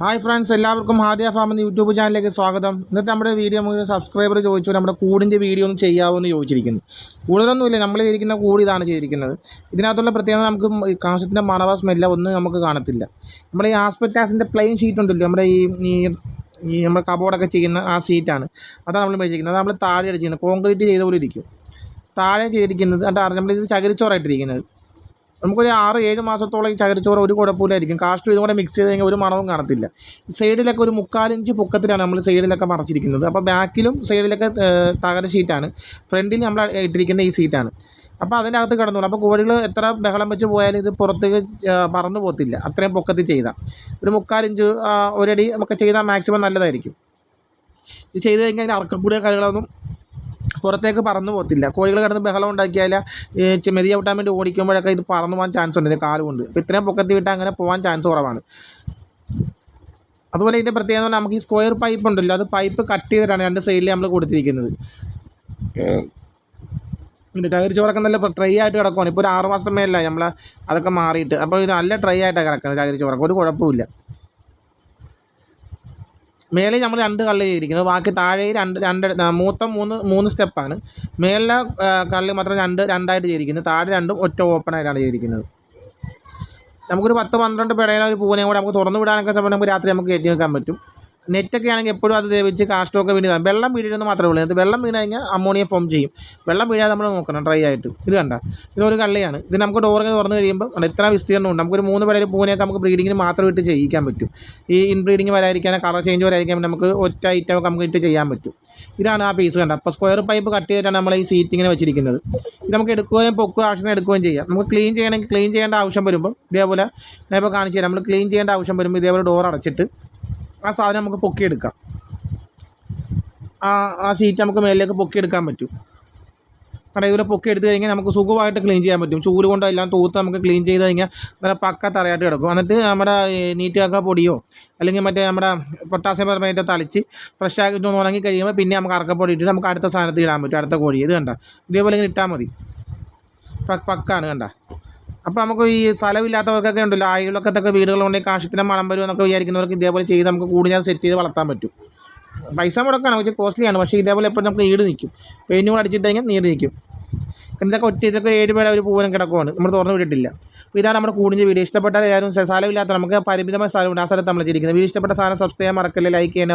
Hi friends എല്ലാവർക്കും Hadiya farm എന്ന YouTube ചാനലിലേക്ക് സ്വാഗതം. എന്നിട്ട് നമ്മുടെ വീഡിയോ നമുക്ക് സബ്സ്ക്രൈബർ ചോദിച്ചു നമ്മുടെ കൂടിന്റെ വീഡിയോ ഒന്ന് ചെയ്യാമോ എന്ന് ചോദിച്ചിരിക്കുന്നു. കൂടുതലൊന്നുമില്ല നമ്മൾ ചെയ്തിരിക്കുന്ന കൂടി ഇതാണ് ചെയ്തിരിക്കുന്നത്. ഇതിനകത്തുള്ള പ്രത്യേകത നമുക്ക് കാശത്തിന്റെ മണവ സ്മെല്ല ഒന്നും നമുക്ക് കാണത്തില്ല. നമ്മുടെ ഈ ആസ്പെറ്റാസിന്റെ പ്ലെയിൻ ഷീറ്റ് ഉണ്ടല്ലോ നമ്മുടെ ഈ ഈ ഈ നമ്മൾ കബോർഡൊക്കെ ചെയ്യുന്ന ആ സീറ്റാണ് അതാണ് നമ്മൾ മേടിച്ചിരിക്കുന്നത് അത് നമ്മൾ താഴെ അടിച്ചിരിക്കുന്നത്. കോൺക്രീറ്റ് ചെയ്ത പോലെ ഇരിക്കും. താഴെ ചെയ്തിരിക്കുന്നത് അതാണ് നമ്മളിത് ചകിരിച്ചോറായിട്ടിരിക്കുന്നത്. നമുക്കൊരു ആറ് ഏഴ് മാസത്തോളം ഈ ചകിരിച്ചോറ് ഒരു കുഴപ്പമില്ലായിരിക്കും. കാസ്റ്റ് ഇതുകൂടെ മിക്സ് ചെയ്ത് കഴിഞ്ഞാൽ ഒരു മണവും കാണത്തില്ല. സൈഡിലൊക്കെ ഒരു മുക്കാലിഞ്ച് പൊക്കത്തിലാണ് നമ്മൾ സൈഡിലൊക്കെ മറച്ചിരിക്കുന്നത്. അപ്പോൾ ബാക്കിലും സൈഡിലൊക്കെ തകര ഷീറ്റാണ് ഫ്രണ്ടിൽ നമ്മൾ ഇട്ടിരിക്കുന്ന ഈ സീറ്റാണ് അപ്പോൾ അതിന്റെ അകത്ത് കിടന്നോളൂ. അപ്പോൾ കോഴികൾ എത്ര ബഹളം വെച്ച് പോയാലും ഇത് പുറത്തേക്ക് പറന്നു പോകത്തില്ല. അത്രയും പൊക്കത്തിൽ ചെയ്താൽ. ഒരു മുക്കാലിഞ്ച് ഒരടി ഒക്കെ ചെയ്താൽ മാക്സിമം നല്ലതായിരിക്കും. ഇത് ചെയ്ത് കഴിഞ്ഞാൽ അതിന് അറക്കക്കൂടിയ കളികളൊന്നും പുറത്തേക്ക് പറന്നു പോകത്തില്ല. കോഴികൾ കിടന്ന് ബഹളം ഉണ്ടാക്കിയാൽ മെതി ചവിട്ടാൻ വേണ്ടി ഓടിക്കുമ്പോഴൊക്കെ ഇത് പറന്നു പോകാൻ ചാൻസ് ഉണ്ട്. ഇതിന്റെ കാൽ കൊണ്ട് അപ്പോൾ ഇത്രയും പൊക്കത്തി വിട്ടാൽ അങ്ങനെ പോകാൻ ചാൻസ് കുറവാണ്. അതുപോലെ ഇതിന്റെ പ്രത്യേകത പറഞ്ഞാൽ നമുക്ക് ഈ സ്ക്വയർ പൈപ്പ് ഉണ്ടല്ലോ അത് പൈപ്പ് കട്ട് ചെയ്തിട്ടാണ് രണ്ട് സൈഡിൽ നമ്മൾ കൊടുത്തിരിക്കുന്നത്. ഇതിന്റെ ചകിരിച്ചോറൊക്കെ നല്ല ട്രൈ ആയിട്ട് കിടക്കുവാണ്. ഇപ്പോൾ ഒരു ആറ് മാസം നമ്മൾ അതൊക്കെ മാറിയിട്ട്. അപ്പോൾ ഇത് നല്ല ട്രൈ ആയിട്ടാണ് കിടക്കുന്നത് ചകിരിച്ചോറൊക്കെ ഒരു കുഴപ്പമില്ല മേളിൽ നമ്മൾ രണ്ട് കള്ളി ചെയ്തിരിക്കുന്നത്. ബാക്കി താഴെ രണ്ട് രണ്ട് മൂത്ത മൂന്ന് മൂന്ന് സ്റ്റെപ്പാണ്. മേളിലെ ആ, കള്ളി മാത്രം രണ്ട് രണ്ടായിട്ട് ചെയ്തിരിക്കുന്നത്. താഴെ രണ്ടും ഒറ്റ ഓപ്പൺ ആയിട്ടാണ് ചെയ്തിരിക്കുന്നത്. നമുക്കൊരു പത്ത് പന്ത്രണ്ട് പിടയിലെ ഒരു പൂനെയും കൂടെ നമുക്ക് തുറന്നു വിടാനൊക്കെ സമയം നമുക്ക് രാത്രി നമുക്ക് കയറ്റി വെക്കാൻ പറ്റും. നെറ്റൊക്കെ ആണെങ്കിൽ എപ്പോഴും അത് വെച്ച് കാസ്റ്റൊക്കെ വീണിതാണ് വെള്ളം വീഴുന്നത് മാത്രമേ ഉള്ളൂ. ഇത് വെള്ളം വീണ് കഴിഞ്ഞാൽ അമോണിയ ഫോം ചെയ്യും. വെള്ളം വീഴാതെ നമ്മൾ നോക്കണം ഡ്രൈ ആയിട്ട്. ഇത് കണ്ട? ഇതൊരു കള്ളിയാണ്. ഇത് നമുക്ക് ഡോറിങ്ങനെ തുറന്നു കഴിയുമ്പോൾ ഇത്ര വിസ്തീർണം ഉണ്ട്. നമുക്കൊരു മൂന്ന് പേരെ പൂനെയൊക്കെ നമുക്ക് ബ്രീഡിങ്ങിന് മാത്രം ഇട്ട് ചെയ്യിക്കാൻ പറ്റും. ഈ ഇൻ ബ്രീഡിങ് വരാതിരിക്കാൻ കളർ ചേഞ്ച് വരാതിരിക്കാൻ നമുക്ക് ഒറ്റ ഐറ്റം നമുക്ക് ഇട്ട് ചെയ്യാൻ പറ്റും. ഇതാണ് ആ പീസ് കണ്ട. അപ്പോൾ സ്ക്വയർ പൈപ്പ് കട്ട് ചെയ്തിട്ടാണ് നമ്മൾ ഈ സീറ്റ് ഇങ്ങനെ വെച്ചിരിക്കുന്നത്. ഇത് നമുക്ക് എടുക്കുകയും പൊക്കുകയും ആവശ്യത്തിന് എടുക്കുകയും ചെയ്യാം. നമുക്ക് ക്ലീൻ ചെയ്യണമെങ്കിൽ ക്ലീൻ ചെയ്യേണ്ട ആവശ്യം വരുമ്പോൾ ഇതേപോലെ ഞാൻ ഇപ്പോൾ കാണിച്ചു തരാം. നമ്മൾ ക്ലീൻ ചെയ്യേണ്ട ആവശ്യം വരുമ്പോൾ ഇതേപോലെ ഡോർ അടച്ചിട്ട് ആ സാധനം നമുക്ക് പൊക്കിയെടുക്കാം. ആ ആ സീറ്റ് നമുക്ക് മേലിലേക്ക് പൊക്കിയെടുക്കാൻ പറ്റും. കാരണം ഇതുപോലെ പൊക്കി എടുത്തു കഴിഞ്ഞാൽ നമുക്ക് സുഖമായിട്ട് ക്ലീൻ ചെയ്യാൻ പറ്റും. ചൂട് കൊണ്ടോ എല്ലാം തൂത്ത് നമുക്ക് ക്ലീൻ ചെയ്ത് കഴിഞ്ഞാൽ നല്ല പക്ക തറയായിട്ട് കിടക്കും. എന്നിട്ട് നമ്മുടെ ഈ നീറ്റുകാക്ക പൊടിയോ അല്ലെങ്കിൽ മറ്റേ നമ്മുടെ പൊട്ടാസ്യം പെർമേറ്റ് തളിച്ച് ഫ്രഷ് ആക്കി ഉണങ്ങി കഴിയുമ്പോൾ പിന്നെ നമുക്ക് അറക്കപ്പൊടി ഇട്ടിട്ട് നമുക്ക് അടുത്ത സാധനത്തിൽ ഇടാൻ പറ്റും. അടുത്ത കോഴി. ഇത് കണ്ട? ഇതേപോലെ ഇങ്ങനെ ഇട്ടാൽ മതി. പക്കാണ് കണ്ട? അപ്പോൾ നമുക്ക് ഈ സ്ഥലമില്ലാത്തവർക്കൊക്കെ ഉണ്ടല്ലോ ആയിരക്കത്തൊക്കെ വീടുകളുണ്ടെങ്കിൽ കാശത്തിന് മണം വരും എന്നൊക്കെ വിചാരിക്കുന്നവർക്ക് ഇതേപോലെ ചെയ്ത് നമുക്ക് കൂടുതൽ സെറ്റ് ചെയ്ത് വളർത്താൻ പറ്റും. പൈസ മുടക്കാണ് പക്ഷേ കോസ്റ്റ്ലിയാണ് പക്ഷേ ഇതേപോലെ എപ്പോഴും നമുക്ക് ഈട് നിൽക്കും. പെയിന്റ് കൂടെ അടിച്ചിട്ടെങ്കിൽ നീട് നിൽക്കും. ഇതൊക്കെ ഒറ്റ ഇതൊക്കെ ഏഴ് പേരെ ഒരു പൂവനം കിടക്കുവാണ്. നമ്മൾ തുറന്നു വിട്ടിട്ടില്ല. അപ്പോൾ ഇതാണ് നമ്മുടെ കൂടിന്റെ വീഡിയോ. ഇഷ്ടപ്പെട്ടാൽ ആരും സ്ഥലമില്ലാത്ത നമുക്ക് പരിമിതമായ സ്ഥലമുണ്ട്. ആ സ്ഥലത്ത് നമ്മൾ ചിരിക്കുന്നത് വീഡിയോ ഇഷ്ടപ്പെട്ട സാധനം സബ്സ്ക്രൈബ് ചെയ്യാൻ മറക്കല്ലേ ലൈക്ക് ചെയ്യണം